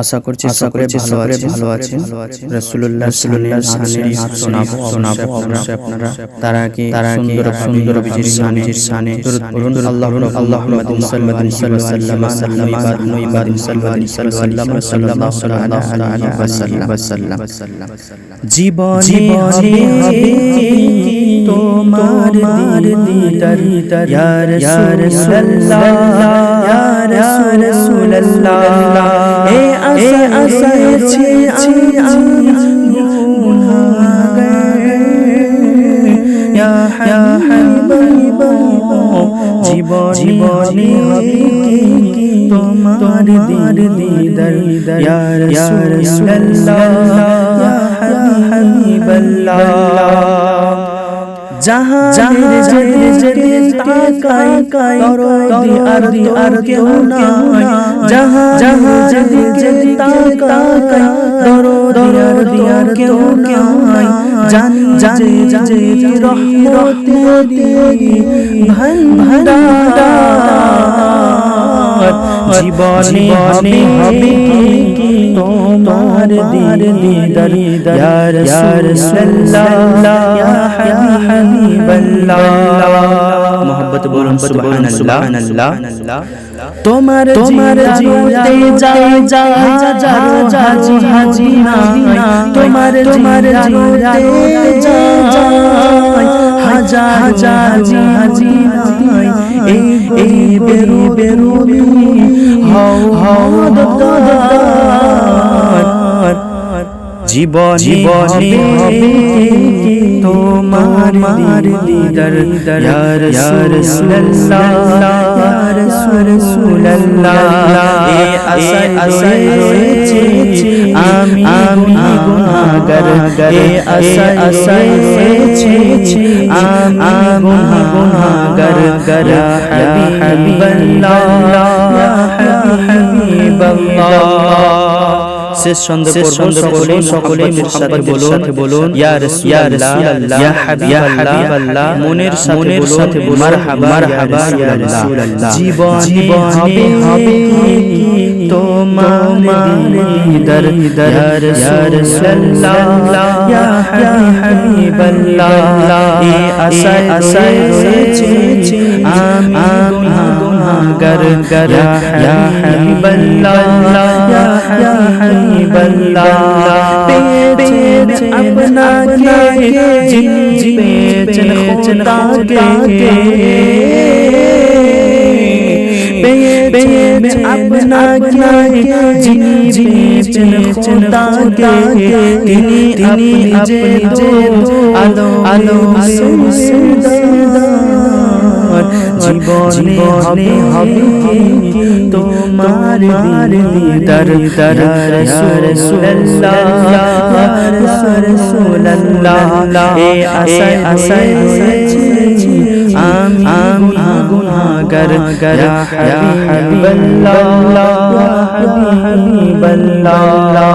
আশা করছি সকলে ভালো আছেন ভালো আছেন। রাসূলুল্লাহ সাল্লাল্লাহু আলাইহি ওয়াসাল্লাম শোনাবো অবশ্যই আপনারা তার আগে সুন্দর সুন্দর বিজির শানে শানে দরুদ আল্লাহু আল্লাহু মুহাম্মাদিন সাল্লাল্লাহু আলাইহি ওয়াসাল্লাম সাল্লাল্লাহু আলাইহি ওয়াসাল্লাম জীবনে হবে তোমার দিদার। ইয়া রাসূলুল্লাহ। জীবনে হবে তোমার দিদার ইয়া রাসূলুল্লাহ ইয়া হাবিবাল্লাহ জাহানের জেরে জেরে তাকাই কাই দরদি আর দি আর কেউ নাই। জাহানের জেরে জেরে তাকাই দরদি আর দি আর কেউ নাই। জানি জানি যে রহমতেরি ভান্ডার জীবনে হবে হবে তোমার দিদার ইয়া রাসূলুল্লাহ ইয়া হাবিবাল্লাহ মোহাম্মত বলুন সুবহানাল্লাহ তোমার তোমার জিয়াতে যায় যায় হাজি হাজি না তোমার তোমার জিয়াতে যায় হাজা হাজা হাজি হাজি নাই এই এই বেরু বেরু হাও হাও জীবন জীবনে তোমার মার দিদার। ইয়া রাসূলুল্লাহ ইয়া রাসূলুল্লাহ। এ আশায় আশায় রয়েছে আমি আমি গুনাহগার এ আশায় আশায় রয়েছে আমি গুনাহগার গর ইয়া হাবিবাল্লাহ ইয়া হাবিবাল্লাহ। শেষ ছন্দ পড়ব সকলে সকলে সাথে বলুন বলুন ইয়া রাসূলুল্লাহ ইয়া হাবিবাল্লাহ মনের সাথে সাথে বলুন মারহাবা মারহাবা ইয়া রাসূলুল্লাহ। জীবন হবে হবে তোমার দিদার দিদার ইয়া রাসূলুল্লাহ ইয়া হাবিবাল্লাহ। এ আশায় আশায় রয়েছে আমি গুনাহগার গর ইয়া হাবিবাল্লাহ ইয়া হাবিবাল্লাহ আপনাকে জিন পেয়েছেন খোদাকে পেয়েছে আপনাকে যিনি পেয়েছেন খোদাকে তিনি তিনি যে আলো আলো জীবনে হবে হবে তোমার দিদার রাসূলুল্লাহ রাসূলুল্লাহ এ আশায় রয়েছে আমি আমি গুনাহগার গর হাবিবাল্লাহ হাবিবাল্লাহ।